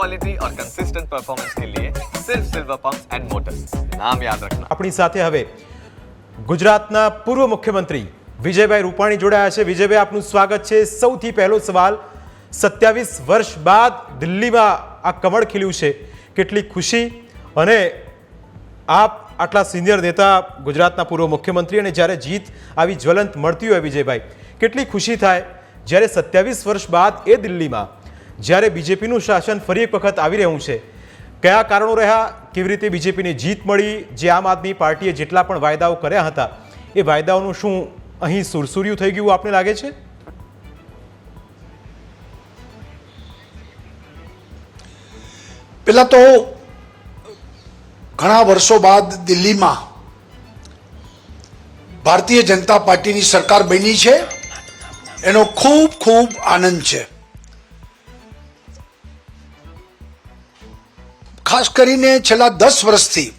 Quality ઓર consistent performance કે લીએ સિર્ફ સિલ્વર પમ્પ્સ એન્ડ મોટર્સ નામ યાદ રાખના આપણી સાથે હવે ગુજરાતના પૂર્વ મુખ્યમંત્રી વિજયભાઈ રૂપાણી જોડાયા છે. વિજયભાઈ, આપનું સ્વાગત છે. સૌથી પહેલો સવાલ, સત્યાવીસ વર્ષ બાદ દિલ્હીમાં આ કમળ ખીલ્યું છે. કેટલી ખુશી અને આપ આટલા સિનિયર નેતા ગુજરાતના પૂર્વ મુખ્યમંત્રી અને જ્યારે જીત આવી જ્વલંત મળતી હોય વિજયભાઈ, કેટલી ખુશી થાય જ્યારે સત્યાવીસ વર્ષ બાદ એ દિલ્હીમાં જ્યારે બીજેપીનું શાસન ફરી એક વખત આવી રહ્યું છે, કયા કારણો રહ્યા, કેવી રીતે બીજેપીને જીત મળી, જે આમ આદમી પાર્ટીએ જેટલા પણ વાયદાઓ કર્યા હતા, એ વાયદાઓનું શું અહીં સુરસુર્યું થઈ ગયું આપને લાગે છે? પહેલાં તો ઘણા વર્ષો બાદ દિલ્હીમાં ભારતીય જનતા પાર્ટીની સરકાર બની છે, એનો ખૂબ ખૂબ આનંદ છે. ખાસ કરીને છેલ્લા દસ વર્ષથી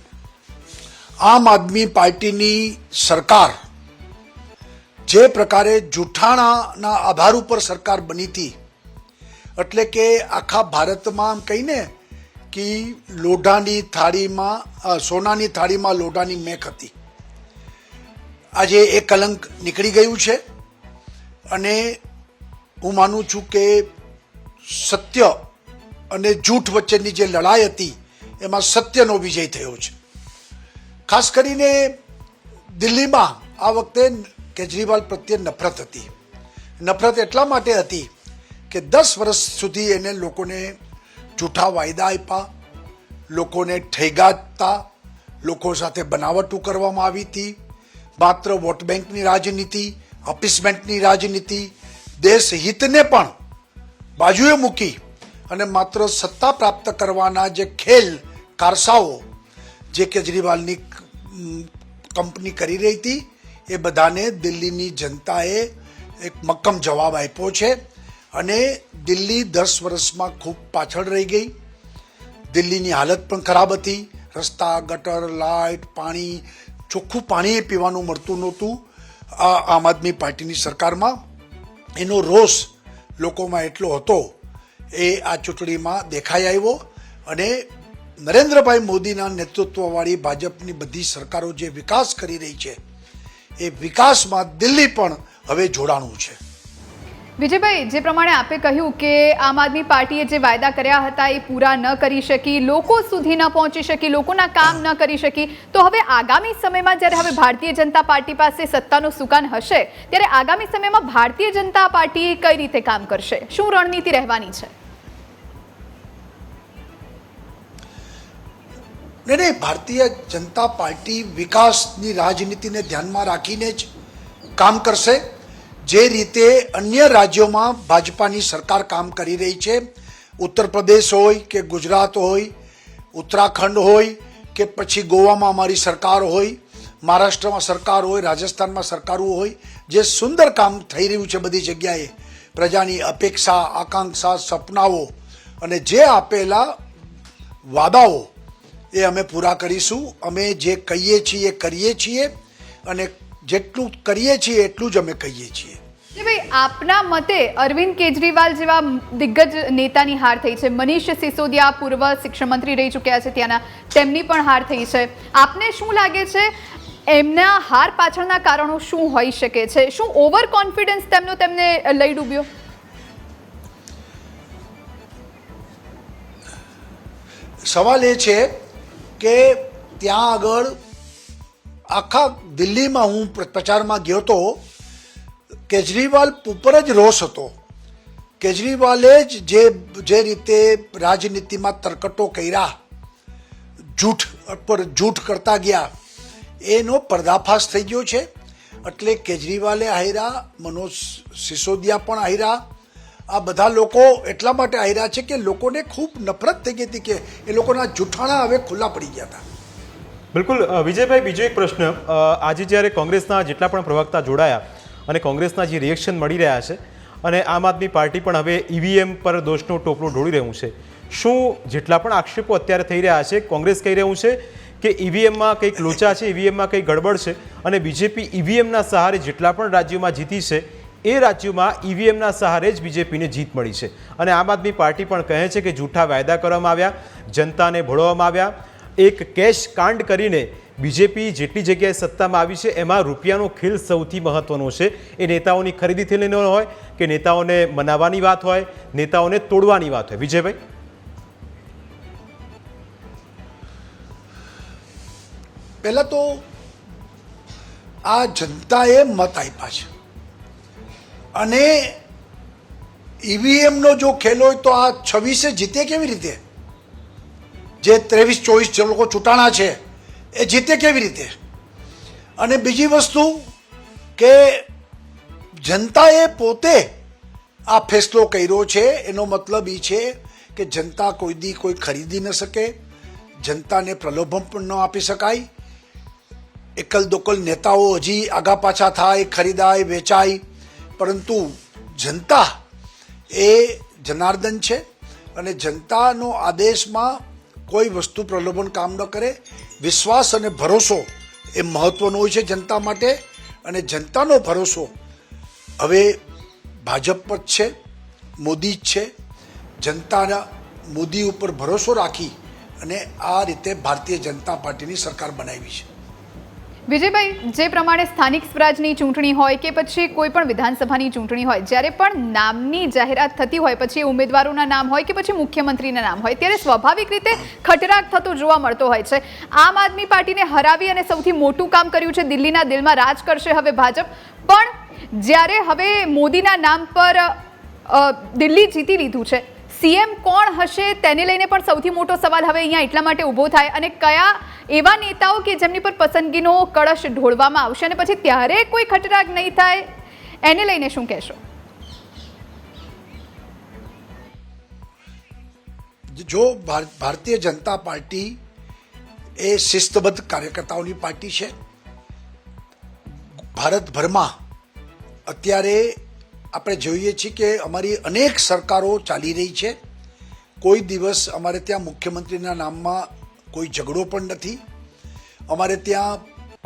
આમ આદમી પાર્ટીની સરકાર જે પ્રકારે જૂઠાણાના આધાર ઉપર સરકાર બની હતી, એટલે કે આખા ભારતમાં કહીને કે લોઢાની થાળીમાં સોનાની થાળીમાં લોઢાની મેક હતી. આજે એ કલંક નીકળી ગયું છે અને હું માનું છું કે સત્ય અને જૂઠ વચ્ચેની જે લડાઈ હતી એમાં સત્યનો વિજય થયો છે. ખાસ કરીને દિલ્હીમાં આ વખતે કેજરીવાલ પ્રત્યે નફરત હતી. નફરત એટલા માટે હતી કે દસ વર્ષ સુધી એને લોકોને જૂઠા વાયદા આપ્યા, લોકોને ઠેગાતા, લોકો સાથે બનાવટો કરવામાં આવી હતી. માત્ર વોટ બેંકની રાજનીતિ અપીસમેન્ટની રાજનીતિ, દેશ હિતને પણ બાજુએ મૂકી અને માત્ર સત્તા પ્રાપ્ત કરવાના જે ખેલ કારસાઓ જે કેજરીવાલની કંપની કરી રહી હતી, એ બધાને દિલ્હીની જનતાએ એક મક્કમ જવાબ આપ્યો છે અને દિલ્હી દસ વર્ષમાં ખૂબ પાછળ રહી ગઈ. દિલ્હીની હાલત પણ ખરાબ હતી. રસ્તા, ગટર, લાઇટ, પાણી, ચોખ્ખું પાણી પીવાનું મળતું નહોતું આ આમ આદમી પાર્ટીની સરકારમાં. એનો રોષ લોકોમાં એટલો હતો, એ આ ચૂંટણીમાં દેખાઈ આવ્યો અને નરેન્દ્રભાઈ મોદીના નેતૃત્વવાળી ભાજપની બધી સરકારો જે વિકાસ કરી રહી છે, એ વિકાસમાં દિલ્હી પણ હવે જોડાણું છે. વિજયભાઈ, જે પ્રમાણે આપે કહ્યું કે આમ આદમી પાર્ટીએ જે વાયદા કર્યા હતા એ પૂરા ન કરી શકી, લોકો સુધી ન પહોંચી શકી, લોકોના કામ ન કરી શકી, તો હવે આગામી સમયમાં જ્યારે હવે ભારતીય જનતા પાર્ટી પાસે સત્તાનું સુકાન હશે, ત્યારે આગામી સમયમાં ભારતીય જનતા પાર્ટી કઈ રીતે કામ કરશે? શું રણનીતિ રહેવાની છે? નહીં નહીં ભારતીય જનતા પાર્ટી વિકાસની રાજનીતિને ધ્યાનમાં રાખીને જ કામ કરશે. જે રીતે અન્ય રાજ્યોમાં ભાજપાની સરકાર કામ કરી રહી છે, ઉત્તર પ્રદેશ હોય કે ગુજરાત હોય, ઉત્તરાખંડ હોય કે પછી ગોવામાં અમારી સરકાર હોય, મહારાષ્ટ્રમાં સરકાર હોય, રાજસ્થાનમાં સરકારો હોય, જે સુંદર કામ થઈ રહ્યું છે બધી જગ્યાએ, પ્રજાની અપેક્ષા, આકાંક્ષા, સપનાઓ અને જે આપેલા વાદાઓ એ અમે પૂરા કરીશું. અમે જે કહીએ છીએ કરીએ છીએ અને જેટલું કરીએ છીએ એટલું જ અમે કહીએ છીએ. ભાઈ આપના મતે અરવિંદ કેજરીવાલ જેવા દિગ્ગજ નેતાની હાર થઈ છે. મનીષ સિસોદિયા પૂર્વ શિક્ષણ મંત્રી રહી ચૂક્યા છે ત્યાંના. તેમની પણ હાર થઈ છે. આપને શું લાગે છે? એમના હાર પાછળના કારણો શું હોઈ શકે છે? શું ઓવર કોન્ફિડન્સ તેમનો તેમને લઈ ડૂબ્યો? સવાલ એ છે કે ત્યાં આગળ આખા દિલ્હીમાં હું પ્ર- પ્રચારમાં ગયો હતો, કેજરીવાલ ઉપર જ રોષ હતો. કેજરીવાલે જ જે જે રીતે રાજનીતિમાં તરકટો કર્યા, જૂઠ પર જૂઠ કરતા ગયા, એનો પર્દાફાશ થઈ ગયો છે. એટલે કેજરીવાલે હાર્યા મનોજ સિસોદિયા પણ હાર્યા આ બધા લોકો એટલા માટે આવ્યા છે કે લોકોને ખૂબ નફરત થઈ ગઈ હતી કે એ લોકોના જૂઠાણા હવે ખુલ્લા પડી ગયા હતા. બિલકુલ વિજયભાઈ, બીજો એક પ્રશ્ન. આજે જ્યારે કોંગ્રેસના જેટલા પણ પ્રવક્તા જોડાયા અને કોંગ્રેસના જે રિએક્શન મળી રહ્યા છે અને આમ આદમી પાર્ટી પણ હવે ઈવીએમ પર દોષનો ટોપલો ઢોળી રહ્યું છે, શું જેટલા પણ આક્ષેપો અત્યારે થઈ રહ્યા છે, કોંગ્રેસ કહી રહ્યું છે કે ઈવીએમમાં કંઈક લોચા છે, ઈવીએમમાં કંઈક ગડબડ છે અને બીજેપી ઈવીએમના સહારે જેટલા પણ રાજ્યોમાં જીતી છે એ રાજ્યોમાં ઈવીએમના સહારે જ બીજેપીને જીત મળી છે. અને આમ આદમી પાર્ટી પણ કહે છે કે જૂઠા વાયદા કરવામાં આવ્યા, જનતાને ભોળવવામાં આવ્યા. એક કેશ કાંડ કરીને બીજેપી જેટલી જગ્યાએ સત્તામાં આવી છે, એમાં રૂપિયાનો ખીલ સૌથી મહત્વનો છે. એ નેતાઓની ખરીદીથી લઈને હોય કે નેતાઓને મનાવવાની વાત હોય, નેતાઓને તોડવાની વાત હોય. વિજયભાઈ? પહેલાં તો આ જનતાએ મત આપ્યા છે. અને ઈવીએમનો જો ખેલ હોય તો આ છવ્વીસે જીતે કેવી રીતે? જે ત્રેવીસ, ચોવીસ જે લોકો ચૂંટાણા છે, એ જીતે કેવી રીતે? અને બીજી વસ્તુ કે જનતાએ પોતે આ ફેસલો કર્યો છે, એનો મતલબ એ છે કે જનતા કોઈ દી કોઈ ખરીદી ન શકે, જનતાને પ્રલોભન પણ ન આપી શકાય. એકલ દોકલ નેતાઓ હજી આગા પાછા થાય, ખરીદાય, વેચાય પરંતુ જનતા એ જનાર્દન છે અને જનતાનો આદેશમાં કોઈ વસ્તુ પ્રલોભન કામ ન કરે. વિશ્વાસ અને ભરોસો એ મહત્વનો હોય છે જનતા માટે અને જનતાનો ભરોસો હવે ભાજપ પર છે, મોદી જ છે. જનતાના મોદી ઉપર ભરોસો રાખી અને આ રીતે ભારતીય જનતા પાર્ટીની સરકાર બનાવી છે. વિજયભાઈ, જે પ્રમાણે સ્થાનિક સ્વરાજની ચૂંટણી હોય કે પછી કોઈ પણ વિધાનસભાની ચૂંટણી હોય, જ્યારે પણ નામની જાહેરાત થતી હોય, પછી ઉમેદવારોના નામ હોય કે પછી મુખ્યમંત્રીના નામ હોય, ત્યારે સ્વાભાવિક રીતે ખટરાગ થતો જોવા મળતો હોય છે. આમ આદમી પાર્ટીને હરાવી અને સૌથી મોટું કામ કર્યું છે, દિલ્હીના દિલમાં રાજ કરશે હવે ભાજપ. પણ જ્યારે હવે મોદીના નામ પર દિલ્હી જીતી લીધું છે સીએમ કોણ હશે તેને લઈને પણ સૌથી મોટો સવાલ હવે અહીંયા એટલા માટે ઊભો થાય અને કયા એવા નેતાઓ કે જેમની પર પસંદગીનો કળશ ઢોળવામાં આવશે અને પછી ત્યારે કોઈ ખટરાગ નહીં થાય, એને લઈને શું કહેશો? જો ભાર- ભારતીય જનતા પાર્ટી એ શિસ્તબદ્ધ કાર્યકર્તાઓની પાર્ટી છે, ભારતભરમાં અત્યારે આપણે જોઈએ છીએ કે અમારી અનેક સરકારો ચાલી રહી છે. કોઈ દિવસ અમારે ત્યાં મુખ્યમંત્રીના નામમાં કોઈ ઝઘડો પણ નથી. અમારે ત્યાં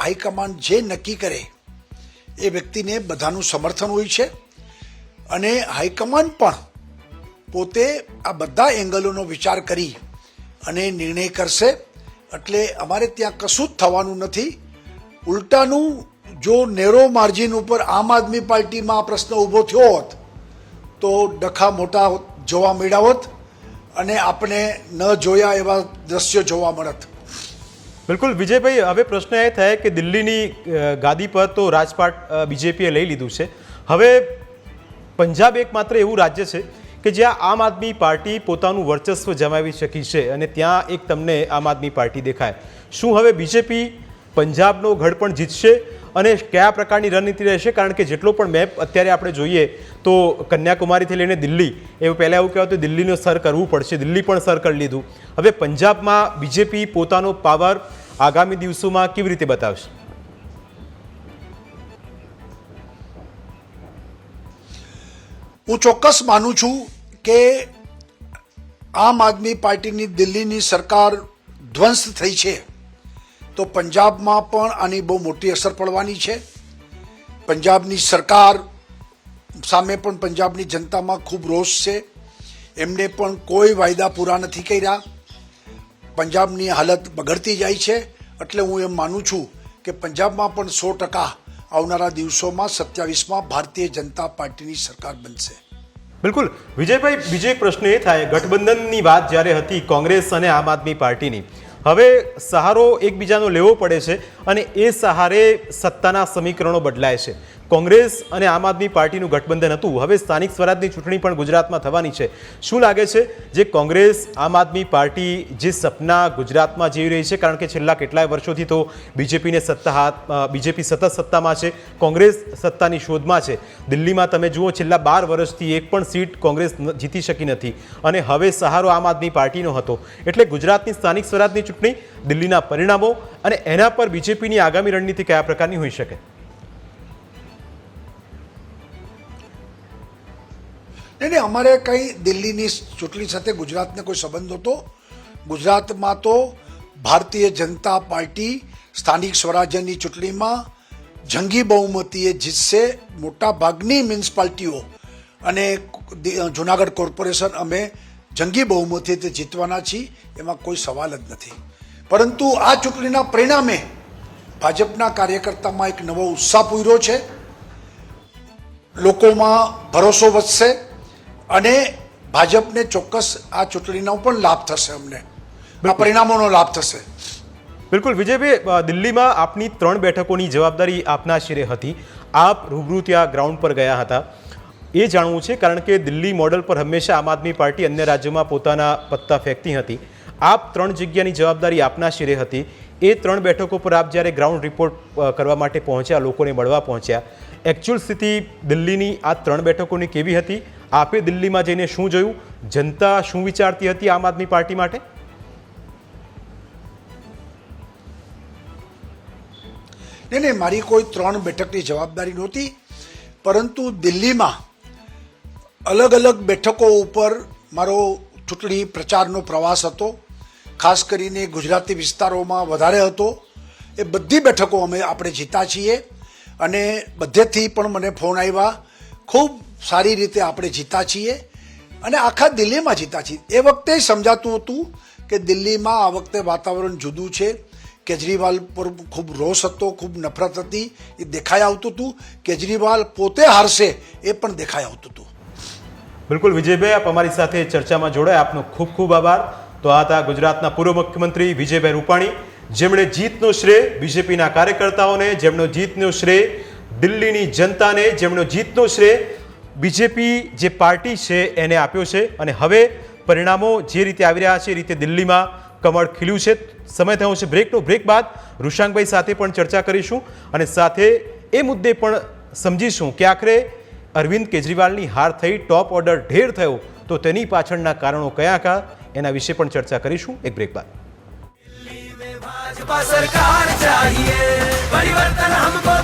હાઈકમાન્ડ જે નક્કી કરે એ વ્યક્તિને બધાનું સમર્થન હોય છે. અને હાઈકમાન્ડ પણ પોતે આ બધા એંગલોનો વિચાર કરી અને નિર્ણય કરશે. એટલે અમારે ત્યાં કશું જ થવાનું નથી. ઉલટાનું જો નેરો માર્જિન ઉપર આમ આદમી પાર્ટીમાં આ પ્રશ્ન ઊભો થયો હોત, તો ડખા મોટા જોવા મળ્યા હોત અને આપણે ન જોયા એવા દ્રશ્યો જોવા મળત. બિલકુલ, વિજયભાઈ, હવે પ્રશ્ન એ થાય કે દિલ્હીની ગાદી પર તો રાજપાટ બીજેપીએ લઈ લીધું છે. હવે પંજાબ એકમાત્ર એવું રાજ્ય છે કે જ્યાં આમ આદમી પાર્ટી પોતાનું વર્ચસ્વ જમાવી શકી છે અને ત્યાં એક તમને આમ આદમી પાર્ટી દેખાય. શું હવે બીજેપી પંજાબનો ગઢ પણ જીતશે? અને કયા પ્રકારની રણનીતિ રહેશે? કારણ કે જેટલો પણ મેપ અત્યારે આપણે જોઈએ તો કન્યાકુમારીથી લઈને દિલ્હી એવું પહેલાં એવું કહેવાતું દિલ્હીનું સર કરવું પડશે. દિલ્હી પણ સર કરી લીધું. હવે પંજાબમાં બીજેપી પોતાનો પાવર આગામી દિવસોમાં કેવી રીતે બતાવશે? હું ચોક્કસ માનું છું કે આમ આદમી પાર્ટીની દિલ્હીની સરકાર ધ્વંસ થઈ છે. તો પંજાબમાં પણ આની બહુ મોટી અસર પડવાની છે. પંજાબની સરકાર સામે પણ પંજાબની જનતામાં ખૂબ રોષ છે. એમને પણ કોઈ વાયદા પૂરા નથી કર્યા. પંજાબની હાલત બગડતી જાય છે. એટલે હું એમ માનું છું કે પંજાબમાં પણ સો ટકા આવનારા દિવસોમાં સત્યાવીસમાં ભારતીય જનતા પાર્ટીની સરકાર બનશે. બિલકુલ. વિજયભાઈ, બીજો એક પ્રશ્ન એ થાય. ગઠબંધનની વાત જ્યારે હતી કોંગ્રેસ અને આમ આદમી પાર્ટીની. હવે સહારો એકબીજાનો લેવો પડે છે અને એ સહારે સત્તાના સમીકરણો બદલાય છે. કોંગ્રેસ અને આમ આદમી પાર્ટીનું ગઠબંધન હતું. હવે સ્થાનિક સ્વરાજની ચૂંટણી પણ ગુજરાતમાં થવાની છે. શું લાગે છે જે કોંગ્રેસ, આમ આદમી પાર્ટી જે સપના ગુજરાતમાં જીવી રહી છે? કારણ કે છેલ્લા કેટલાય વર્ષોથી તો બીજેપીને સત્તા હાથ બીજેપી સતત સત્તામાં છે, કોંગ્રેસ સત્તાની શોધમાં છે. દિલ્હીમાં તમે જુઓ, છેલ્લા બાર વર્ષથી એક પણ સીટ કોંગ્રેસ જીતી શકી નથી. અને હવે સહારો આમ આદમી પાર્ટીનો હતો. એટલે ગુજરાતની સ્થાનિક સ્વરાજની ચૂંટણી, દિલ્હીના પરિણામો અને એના પર બીજેપીની આગામી રણનીતિ કયા પ્રકારની હોઈ શકે? નહીં નહીં, અમારે કંઈ દિલ્હીની ચૂંટણી સાથે ગુજરાતને કોઈ સંબંધ હતો ગુજરાતમાં તો ભારતીય જનતા પાર્ટી સ્થાનિક સ્વરાજ્યની ચૂંટણીમાં જંગી બહુમતીએ જીતશે મોટા ભાગની મ્યુનિસિપાલિટીઓ અને જુનાગઢ કોર્પોરેશન અમે જંગી બહુમતીએ તે જીતવાના છીએ, એમાં કોઈ સવાલ જ નથી. પરંતુ આ ચૂંટણીના પરિણામે ભાજપના કાર્યકર્તામાં એક નવો ઉત્સાહ પૂર્યો છે. લોકોમાં ભરોસો વધશે. અને ભાજપને ચોક્કસ આ ચૂંટણીનો પણ લાભ થશે અમને. આ પરિણામોનો લાભ થશે. બિલકુલ, વિજયભાઈ દિલ્હીમાં આપની ત્રણ બેઠકોની જવાબદારી આપના શિરે હતી. આપ રૂબરૂ ત્યાં ગ્રાઉન્ડ પર ગયા હતા. એ જાણવું છે, કારણ કે દિલ્હી મોડલ પર હંમેશા આમ આદમી પાર્ટી અન્ય રાજ્યોમાં પોતાના પત્તા ફેંકતી હતી. આપ ત્રણ જગ્યાની જવાબદારી આપના શિરે હતી. એ ત્રણ બેઠકો પર આપ જ્યારે ગ્રાઉન્ડ રિપોર્ટ કરવા માટે પહોંચ્યા, લોકોને મળવા પહોંચ્યા એકચ્યુઅલ સ્થિતિ દિલ્હીની આ ત્રણ બેઠકોની કેવી હતી? આપે દિલ્હીમાં જઈને શું જોયું? જનતા શું વિચારતી હતી આમ આદમી પાર્ટી માટે? નહીં નહીં મારી કોઈ ત્રણ બેઠકની જવાબદારી નહોતી, પરંતુ દિલ્હીમાં અલગ અલગ બેઠકો ઉપર મારો ચૂંટણી પ્રચારનો પ્રવાસ હતો, ખાસ કરીને ગુજરાતી વિસ્તારોમાં વધારે હતો. એ બધી બેઠકો અમે આપણે જીતા છીએ અને બધેથી પણ મને ફોન આવ્યા. ખૂબ સારી રીતે આપણે જીતા છીએ અને આખા દિલ્હીમાં જીતા છીએ. એ વખતે સમજાતું હતું કે દિલ્હીમાં આ વખતે વાતાવરણ જુદું છે. કેજરીવાલ પર ખૂબ રોષ હતો, ખૂબ નફરત હતી. એ દેખાઈ આવતું હતું. કેજરીવાલ પોતે હારશે એ પણ દેખાઈ આવતું હતું. બિલકુલ, વિજયભાઈ, આપ અમારી સાથે ચર્ચામાં જોડાયા. આપનો ખૂબ ખૂબ આભાર. તો આ હતા ગુજરાતના પૂર્વ મુખ્યમંત્રી વિજયભાઈ રૂપાણી. જેમણે જીતનો શ્રેય બીજેપીના કાર્યકર્તાઓને, જેમનો જીતનો શ્રેય દિલ્હીની જનતાને, જેમનો જીતનો શ્રેય બીજેપી જે પાર્ટી છે એને આપ્યો છે અને હવે પરિણામો જે રીતે આવી રહ્યા છે એ રીતે દિલ્હીમાં કમળ ખીલ્યું છે. સમય થયો છે બ્રેકનો. બ્રેક બાદ ઋષાંકભાઈ સાથે પણ ચર્ચા કરીશું અને સાથે એ મુદ્દે પણ સમજીશું કે આખરે અરવિંદ કેજરીવાલની હાર થઈ, ટોપ ઓર્ડર ઢેર થયો, તો તેની પાછળના કારણો કયા કયા એના વિશે પણ ચર્ચા કરીશું. એક બ્રેક બાદ. ભાજપા સરકાર ચાહીએ, પરિવર્તન હમકો